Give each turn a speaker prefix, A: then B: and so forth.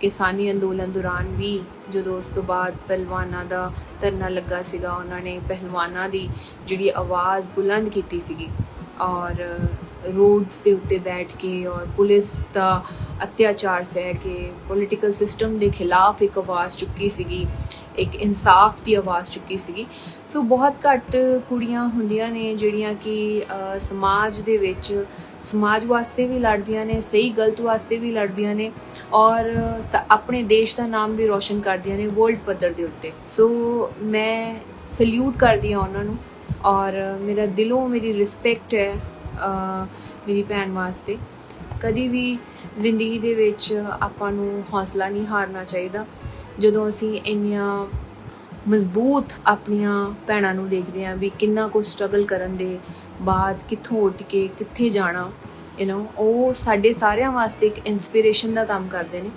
A: ਕਿਸਾਨੀ ਅੰਦੋਲਨ ਦੌਰਾਨ ਵੀ ਜਦੋਂ ਉਸ ਤੋਂ ਬਾਅਦ ਪਹਿਲਵਾਨਾਂ ਦਾ ਧਰਨਾ ਲੱਗਾ ਸੀਗਾ, ਉਹਨਾਂ ਨੇ ਪਹਿਲਵਾਨਾਂ ਦੀ ਜਿਹੜੀ ਆਵਾਜ਼ ਬੁਲੰਦ ਕੀਤੀ ਸੀਗੀ ਔਰ ਰੋਡਸ ਦੇ ਉੱਤੇ ਬੈਠ ਕੇ ਔਰ ਪੁਲਿਸ ਦਾ ਅਤਿਆਚਾਰ ਸਹਿ ਕੇ, ਪੋਲੀਟੀਕਲ ਸਿਸਟਮ ਦੇ ਖਿਲਾਫ ਇੱਕ ਆਵਾਜ਼ ਚੁੱਕੀ ਸੀਗੀ। ਇੱਕ ਇਨਸਾਫ ਦੀ ਆਵਾਜ਼ ਚੁੱਕੀ ਸੀਗੀ। ਸੋ ਬਹੁਤ ਘੱਟ ਕੁੜੀਆਂ ਹੁੰਦੀਆਂ ਨੇ ਜਿਹੜੀਆਂ ਕਿ ਸਮਾਜ ਦੇ ਵਿੱਚ, ਸਮਾਜ ਵਾਸਤੇ ਵੀ ਲੜਦੀਆਂ ਨੇ, ਸਹੀ ਗਲਤ ਵਾਸਤੇ ਵੀ ਲੜਦੀਆਂ ਨੇ ਔਰ ਸ- ਆਪਣੇ ਦੇਸ਼ ਦਾ ਨਾਮ ਵੀ ਰੋਸ਼ਨ ਕਰਦੀਆਂ ਨੇ ਵਰਲਡ ਪੱਧਰ ਦੇ ਉੱਤੇ। ਸੋ ਮੈਂ ਸਲੂਟ ਕਰਦੀ ਹਾਂ ਉਹਨਾਂ ਨੂੰ ਔਰ ਮੇਰਾ ਦਿਲੋਂ ਮੇਰੀ ਰਿਸਪੈਕਟ ਹੈ ਮੇਰੀ ਭੈਣ ਵਾਸਤੇ। ਕਦੀ ਵੀ ਜ਼ਿੰਦਗੀ ਦੇ ਵਿੱਚ ਆਪਾਂ ਨੂੰ ਹੌਸਲਾ ਨਹੀਂ ਹਾਰਨਾ ਚਾਹੀਦਾ। ਜਦੋਂ ਅਸੀਂ ਇੰਨੀਆਂ ਮਜ਼ਬੂਤ ਆਪਣੀਆਂ ਭੈਣਾਂ ਨੂੰ ਦੇਖਦੇ ਹਾਂ ਵੀ ਕਿੰਨਾ ਕੁ ਸਟਰਗਲ ਕਰਨ ਦੇ ਬਾਅਦ ਕਿੱਥੋਂ ਉੱਠ ਕੇ ਕਿੱਥੇ ਜਾਣਾ ਯੂ نو ਉਹ ਸਾਡੇ ਸਾਰਿਆਂ ਵਾਸਤੇ ਇੱਕ ਇਨਸਪੀਰੇਸ਼ਨ ਦਾ ਕੰਮ ਕਰਦੇ ਨੇ।